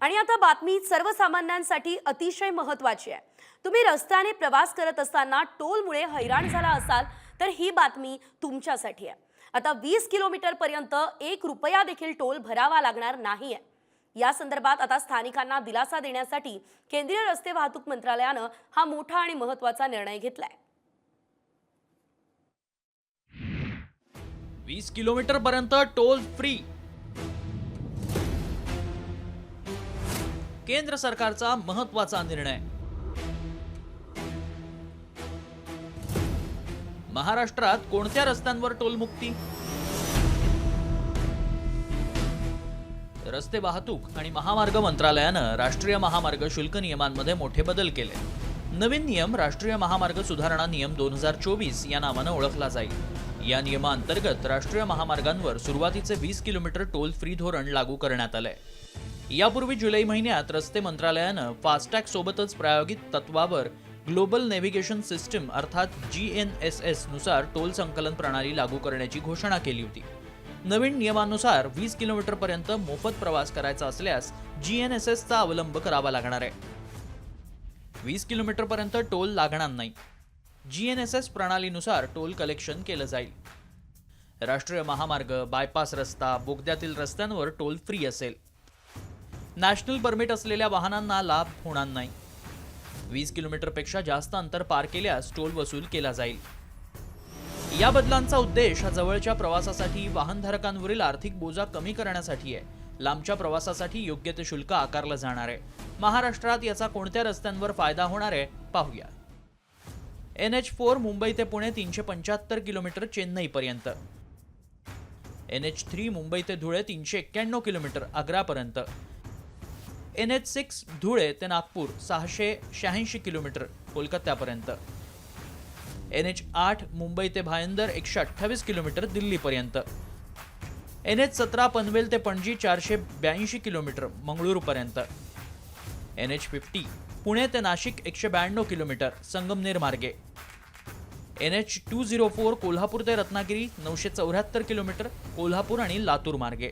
आणि आता बातमी सर्वसामान्यांसाठी अतिशय महत्वाची आहे. तुम्ही रस्त्याने प्रवास करत असताना टोलमुळे हैराण झाला असाल तर ही बातमी तुमच्यासाठी आहे. आता वीस किलोमीटर पर्यंत एक रुपया देखील टोल भरावा लागणार नाही आहे या संदर्भात आता स्थानिकांना दिलासा देण्यासाठी केंद्रीय रस्ते वाहतूक मंत्रालयानं हा मोठा आणि महत्त्वाचा निर्णय घेतलाय. वीस किलोमीटर पर्यंत टोल फ्री केंद्र सरकारचा महत्त्वाचा निर्णय. महाराष्ट्रात कोणत्या रस्त्यांवर टोल मुक्ती? रस्ते वाहतूक आणि महामार्ग मंत्रालयानं राष्ट्रीय महामार्ग शुल्क नियमांमध्ये मोठे बदल केले. नवीन नियम राष्ट्रीय महामार्ग सुधारणा नियम दोन हजार चोवीस या नावानं ओळखला जाईल. या नियमाअंतर्गत राष्ट्रीय महामार्गांवर सुरुवातीचे वीस किलोमीटर टोल फ्री धोरण लागू करण्यात आलंय. यापूर्वी जुलै महिन्यात रस्ते मंत्रालयानं फास्टॅग सोबतच प्रायोगिक तत्वावर ग्लोबल नेव्हिगेशन सिस्टीम अर्थात जी एन एस एसनुसार टोल संकलन प्रणाली लागू करण्याची घोषणा केली होती. नवीन नियमानुसार वीस किलोमीटर पर्यंत मोफत प्रवास करायचा असल्यास जी एन एस एसचा अवलंब करावा लागणार आहे. वीस किलोमीटर पर्यंत टोल लागणार नाही. जी एन एस एस प्रणालीनुसार टोल कलेक्शन केलं जाईल. राष्ट्रीय महामार्ग बायपास रस्ता बोगद्यातील रस्त्यांवर टोल फ्री असेल. नॅशनल परमिट असलेल्या वाहनांना लाभ होणार नाही. वीस किलोमीटरपेक्षा जास्त अंतर पार केल्यास टोल वसूल केला जाईल. या बदलांचा उद्देश हा जवळच्या प्रवासासाठी वाहनधारकांवरील आर्थिक बोजा कमी करण्यासाठी आहे. लांबच्या प्रवासासाठी योग्य ते शुल्क आकारलं जाणार आहे. महाराष्ट्रात याचा कोणत्या रस्त्यांवर फायदा होणार आहे पाहूया. एन एच फोर मुंबई ते पुणे तीनशे पंच्याहत्तर किलोमीटर चेन्नईपर्यंत. एन एच थ्री मुंबई ते धुळे तीनशे एक्क्याण्णव किलोमीटर आग्रापर्यंत. एन एच सिक्स धुळे ते नागपूर सहाशे शहाऐंशी किलोमीटर कोलकात्यापर्यंत. एन एच आठ मुंबई ते भायंदर एकशे अठ्ठावीस किलोमीटर दिल्लीपर्यंत. एन एच सतरा पनवेल ते पणजी चारशे ब्याऐंशी किलोमीटर मंगळूरपर्यंत. एन एच फिफ्टी पुणे ते नाशिक एकशे ब्याण्णव किलोमीटर संगमनेर मार्गे. N H two zero four Kolhapur ते रत्नागिरी नऊशे चौऱ्याहत्तर किलोमीटर कोल्हापूर आणि लातूर मार्गे.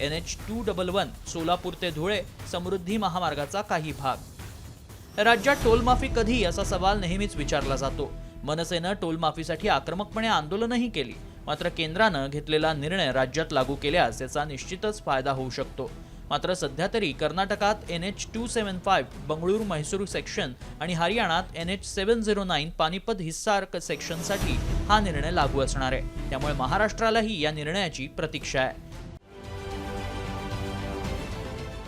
N H two double one Solapur ते धुळे समृद्धी महामार्गाचा काही भाग. राज्यात टोलमाफी कधी असा सवाल नेहमीच विचारला जातो. मनसेनं टोलमाफीसाठी आक्रमकपणे आंदोलनही केली. मात्र केंद्रानं घेतलेला निर्णय राज्यात लागू केल्यास याचा निश्चितच फायदा होऊ शकतो. मात्र सध्या तरी कर्नाटकात N H two seven five Bengaluru Mysuru section आणि हरियाणात N H seven zero nine Panipat Hisar सेक्शनसाठी हा निर्णय लागू असणार आहे. त्यामुळे महाराष्ट्रालाही या निर्णयाची प्रतीक्षा आहे.